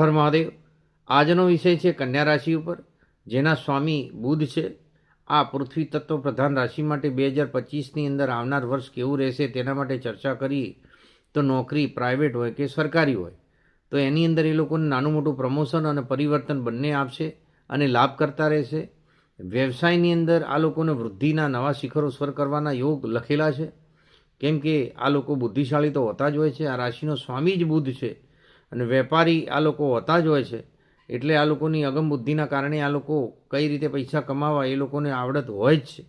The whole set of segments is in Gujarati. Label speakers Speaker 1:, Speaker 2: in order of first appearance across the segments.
Speaker 1: હર મહાદેવ આજનો વિષય છે કન્યા રાશિ ઉપર, જેના સ્વામી બુધ છે. આ પૃથ્વી તત્વ પ્રધાન રાશિ માટે બે હજાર પચીસની અંદર આવનાર વર્ષ કેવું રહેશે તેના માટે ચર્ચા કરીએ તો નોકરી પ્રાઇવેટ હોય કે સરકારી હોય, તો એની અંદર એ લોકોને નાનું મોટું પ્રમોશન અને પરિવર્તન બંને આપશે અને લાભ કરતા રહેશે. વ્યવસાયની અંદર આ લોકોને વૃદ્ધિના નવા શિખરો સ્વર કરવાના યોગ લખેલા છે. કેમ કે આ લોકો બુદ્ધિશાળી તો હોતા જ હોય છે. આ રાશિનો સ્વામી જ બુદ્ધ છે. અને વેપારી આ લોકો હોતા જ હોય છે. એટલે આ લોકોની અગમબુદ્ધિના કારણે આ લોકો કઈ રીતે પૈસા કમાવા એ લોકોને આવડત હોય જ છે.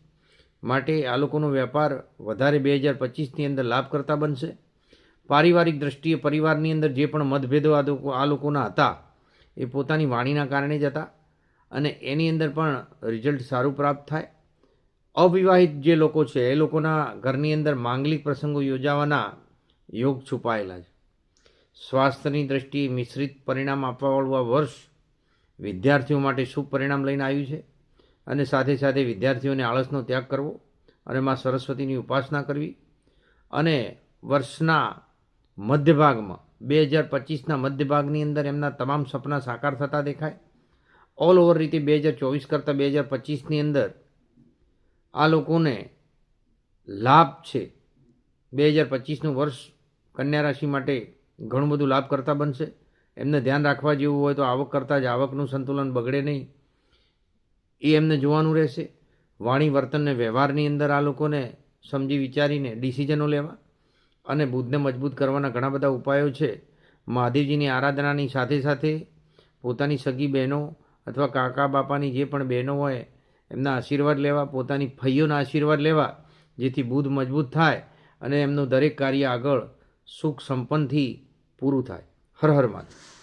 Speaker 1: માટે આ લોકોનો વેપાર વધારે બે હજાર પચીસની અંદર લાભ કરતા બનશે. પારિવારિક દ્રષ્ટિએ પરિવારની અંદર જે પણ મતભેદો આ લોકો આ લોકોના હતા, એ પોતાની વાણીના કારણે જ હતા. અને એની અંદર પણ રિઝલ્ટ સારું પ્રાપ્ત થાય. અવિવાહિત જે લોકો છે, એ લોકોના ઘરની અંદર માંગલિક પ્રસંગો યોજાવાના યોગ છુપાયેલા છે. સ્વાસ્થ્યની દ્રષ્ટિએ મિશ્રિત પરિણામ આપવાવાળું આ વર્ષ વિદ્યાર્થીઓ માટે શુભ પરિણામ લઈને આવ્યું છે. અને સાથે સાથે વિદ્યાર્થીઓને આળસનો ત્યાગ કરવો અને માં સરસ્વતીની ઉપાસના કરવી. અને વર્ષના મધ્યભાગમાં, બે હજાર પચીસના મધ્યભાગની અંદર એમના તમામ સપના સાકાર થતા દેખાય. ઓલ ઓવર રીતે બે હજાર ચોવીસ કરતાં બે હજાર પચીસની અંદર આ લોકોને લાભ છે. બે હજાર પચીસનું વર્ષ કન્યા રાશિ માટે ઘણું બધું લાભ કરતા બનશે. એમને ધ્યાન રાખવા જેવું હોય તો આવક કરતાં જ આવકનું સંતુલન બગડે નહીં. એ એમને જોવાનું રહેશે. વાણી વર્તનને વ્યવહારની અંદર આ લોકોને સમજી વિચારીને ડિસિઝનો લેવા અને બુદ્ધને મજબૂત કરવાના ઘણા બધા ઉપાયો છે. મહાદેવજીની આરાધનાની સાથે સાથે પોતાની સગી બહેનો અથવા કાકા બાપાની જે પણ બહેનો હોય એમના આશીર્વાદ લેવા, પોતાની ભાઈઓના આશીર્વાદ લેવા, જેથી બુદ્ધ મજબૂત થાય અને એમનું દરેક કાર્ય આગળ સુખ સંપન્નથી પૂરું થાય. હર હર માતા